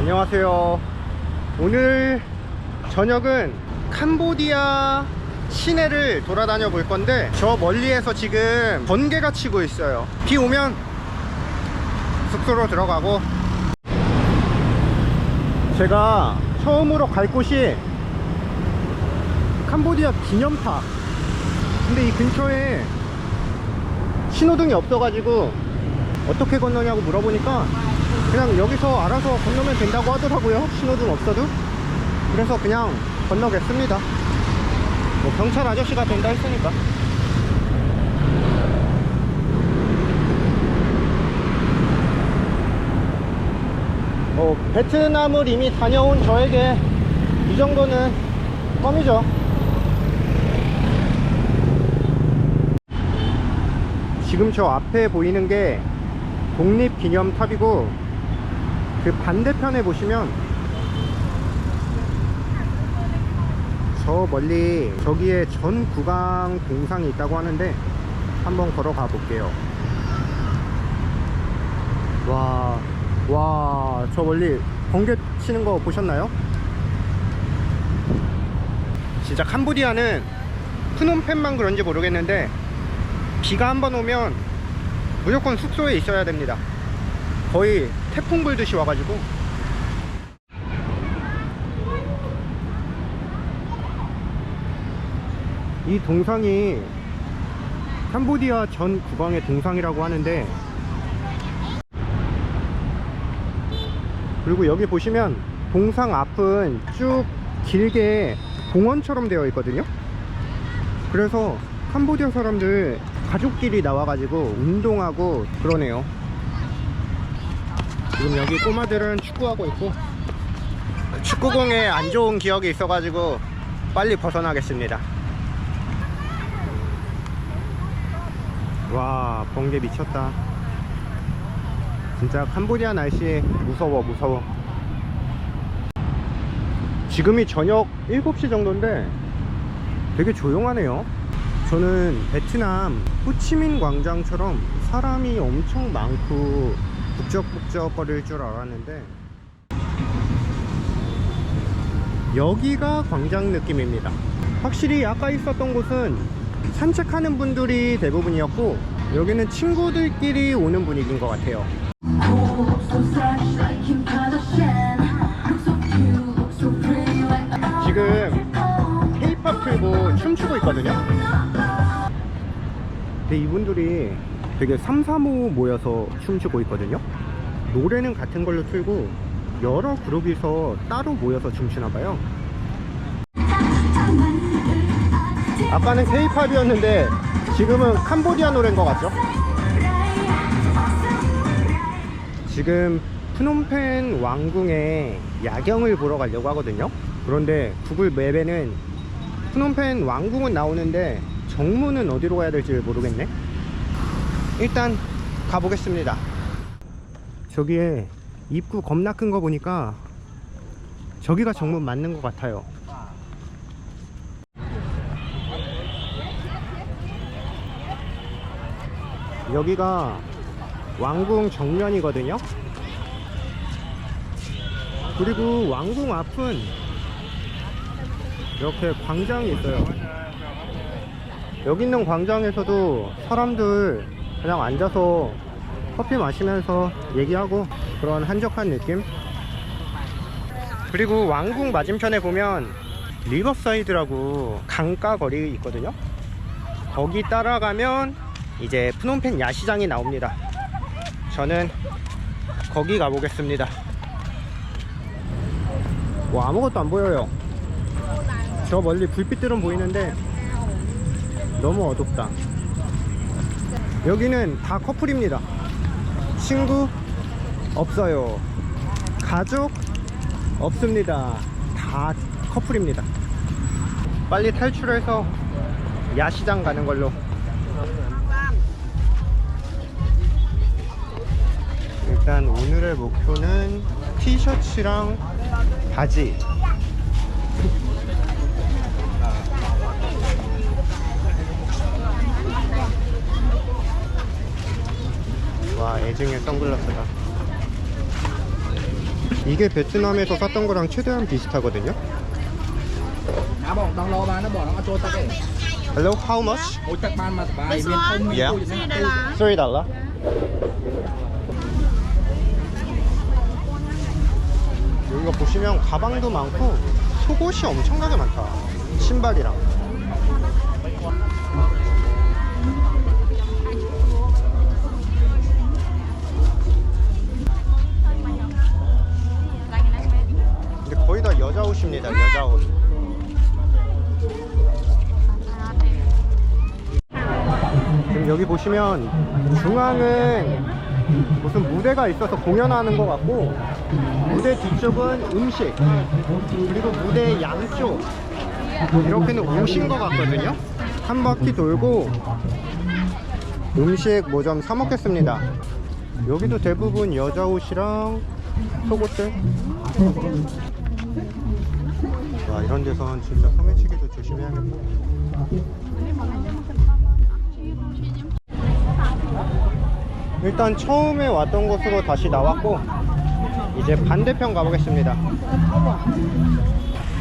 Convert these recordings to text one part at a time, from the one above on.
안녕하세요. 오늘 저녁은 캄보디아 시내를 돌아다녀 볼 건데 저 멀리에서 지금 번개가 치고 있어요. 비 오면 숙소로 들어가고 제가 처음으로 갈 곳이 캄보디아 기념탑. 근데 이 근처에 신호등이 없어가지고 어떻게 건너냐고 물어보니까 그냥 여기서 알아서 건너면 된다고 하더라고요. 신호등 없어도. 그래서 그냥 건너겠습니다. 뭐 경찰 아저씨가 된다 했으니까. 어, 베트남을 이미 다녀온 저에게 이 정도는 껌이죠. 지금 저 앞에 보이는 게 독립기념탑이고 그 반대편에 보시면 저 멀리 저기에 전 구강 동상이 있다고 하는데 한번 걸어가 볼게요 와, 와, 저 멀리 번개 치는 거 보셨나요? 진짜 캄보디아는 프놈펜만 그런지 모르겠는데 비가 한번 오면 무조건 숙소에 있어야 됩니다. 거의 태풍 불듯이 와가지고. 이 동상이 캄보디아 전 국왕의 동상이라고 하는데 그리고 여기 보시면 동상 앞은 쭉 길게 공원처럼 되어 있거든요. 그래서 캄보디아 사람들 가족끼리 나와가지고 운동하고 그러네요. 지금 여기 꼬마들은 축구하고 있고 축구공에 안 좋은 기억이 있어가지고 빨리 벗어나겠습니다. 와 번개 미쳤다. 진짜 캄보디아 날씨 무서워 무서워. 지금이 저녁 7시 정도인데 되게 조용하네요. 저는 베트남 호치민 광장처럼 사람이 엄청 많고 북적북적 거릴 줄 알았는데 여기가 광장 느낌입니다. 확실히 아까 있었던 곳은 산책하는 분들이 대부분이었고 여기는 친구들끼리 오는 분위기인 것 같아요. 지금 케이팝 틀고 춤추고 있거든요. 근데 이분들이 되게 3, 3, 5 모여서 춤추고 있거든요. 노래는 같은 걸로 틀고 여러 그룹이서 따로 모여서 춤추나 봐요. 아까는 케이팝이었는데 지금은 캄보디아 노래인 것 같죠? 지금 프놈펜 왕궁에 야경을 보러 가려고 하거든요. 그런데 구글 맵에는 프놈펜 왕궁은 나오는데 정문은 어디로 가야 될지 모르겠네. 일단 가보겠습니다. 저기에 입구 겁나 큰 거 보니까 저기가 정문 맞는 것 같아요. 여기가 왕궁 정면이거든요. 그리고 왕궁 앞은 이렇게 광장이 있어요. 여기 있는 광장에서도 사람들 그냥 앉아서 커피 마시면서 얘기하고 그런 한적한 느낌? 그리고 왕궁 맞은편에 보면 리버사이드라고 강가 거리 있거든요. 거기 따라가면 이제 프놈펜 야시장이 나옵니다. 저는 거기 가보겠습니다. 와 아무것도 안 보여요. 저 멀리 불빛들은 보이는데 너무 어둡다. 여기는 다 커플입니다. 친구 없어요. 가족 없습니다. 다 커플입니다. 빨리 탈출해서 야시장 가는 걸로. 일단 오늘의 목표는 티셔츠랑 바지 와 애증의 선글라스다 이게 베트남에서 샀던 거랑 최대한 비슷하거든요. Hello, how much? Không Yeah. dollar. 여기가 보시면 가방도 많고 속옷이 엄청나게 많다. 신발이랑. 여자 옷입니다. 여자 옷. 지금 여기 보시면 중앙은 무슨 무대가 있어서 공연하는 것 같고 무대 뒤쪽은 음식 그리고 무대 양쪽 이렇게는 옷인 것 같거든요 한 바퀴 돌고 음식 뭐 좀 사 먹겠습니다 여기도 대부분 여자 옷이랑 속옷들 와 이런 데선 진짜 소매치기도 조심해야겠다. 일단 처음에 왔던 곳으로 다시 나왔고 이제 반대편 가보겠습니다.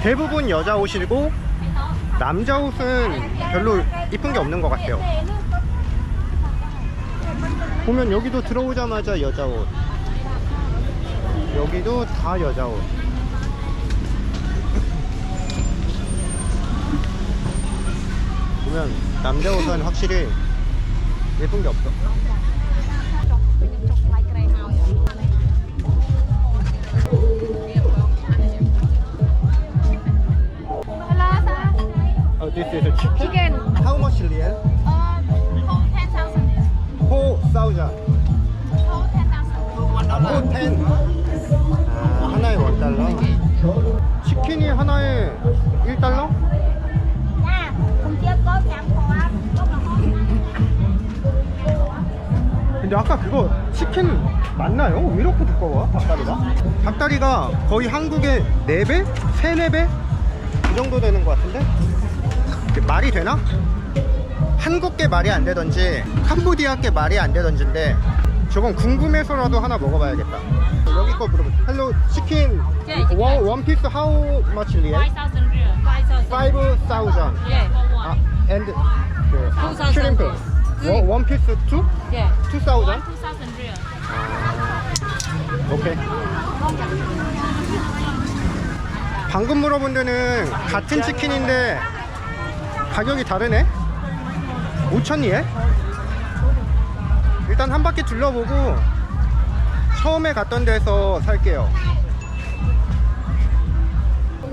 대부분 여자 옷이고 남자 옷은 별로 이쁜 게 없는 것 같아요. 보면 여기도 들어오자마자 여자 옷. 여기도 다 여자 옷 보면 남자 옷은 확실히 예쁜 게 없어 Hello sir. Oh, this is a chicken. Chicken. How much 리 근데 아까 그거 치킨 맞나요? 왜 이렇게 두꺼워? 닭다리가? 닭다리가 거의 한국의 4배? 3, 4배? 그 정도 되는 것 같은데? 말이 되나? 한국계 말이 안 되던지 캄보디아계 말이 안 되던지인데 저건 궁금해서라도 하나 먹어봐야겠다 여기 거 물어보 헬로 치킨 네, 치킨. 원, 원 피스 how much 리얼? 5,000 real. 5,000. 5,000 Yeah, for one. 아, and 그2,000 shrimp 원, 원 피스 2? Yeah. 2,000? One 2,000 real. 오케이. 방금 물어본 데는 같은 치킨인데 가격이 다르네? 5천이에? 일단 한 바퀴 둘러보고 처음에 갔던 데서 살게요.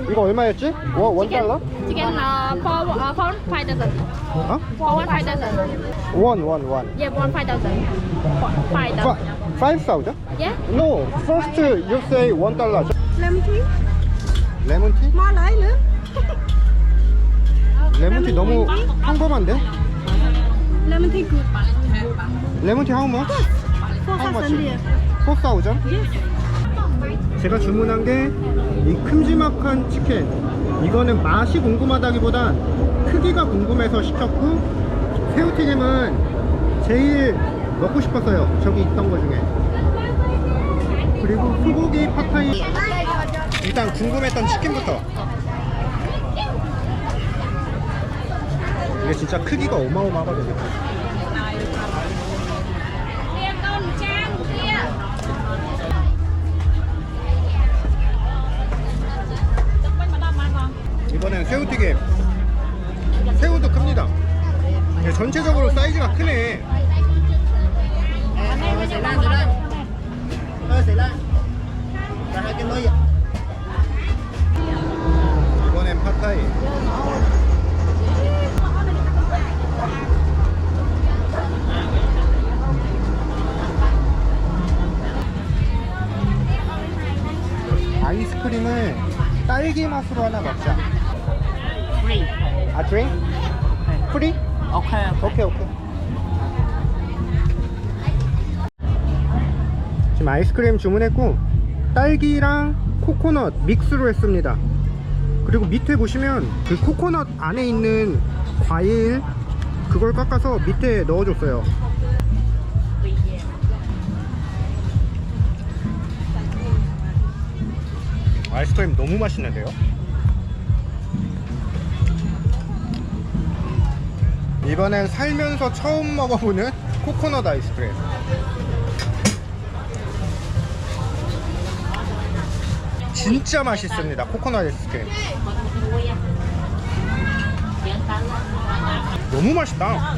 이거 얼마였지? 원, 원 달러? Chicken uh, for uh, for 5,000. 어? For one 5,000. 원, 원, 원. Yeah, one 5,000. For 5,000. 5,000? Yeah. No, first you say one dollar. Lemon tea. 레몬 티? More lấy nữa. 레몬 티 너무 평범한데? Lemon tea good. 레몬 티 how much? How much? 4,000? 제가 주문한 게 이 큼지막한 치킨. 이거는 맛이 궁금하다기보단 크기가 궁금해서 시켰고 새우튀김은 제일 먹고 싶었어요. 저기 있던 거 중에. 그리고 소고기 팟타이. 일단 궁금했던 치킨부터. 이게 진짜 크기가 어마어마하거든요 이번엔 새우튀김. 새우도 큽니다. 예, 전체적으로 사이즈가 크네. 이번엔 팟타이. 아이스크림을 딸기 맛으로 하나 먹자 Free 아 드링? 프리? Ok 오케이 오케이 지금 아이스크림 주문했고 딸기랑 코코넛 믹스로 했습니다 그리고 밑에 보시면 그 코코넛 안에 있는 과일 그걸 깎아서 밑에 넣어줬어요 아이스크림 너무 맛있는데요? 이번엔 살면서 처음 먹어보는 코코넛 아이스크림. 진짜 맛있습니다. 코코넛 아이스크림. 너무 맛있다.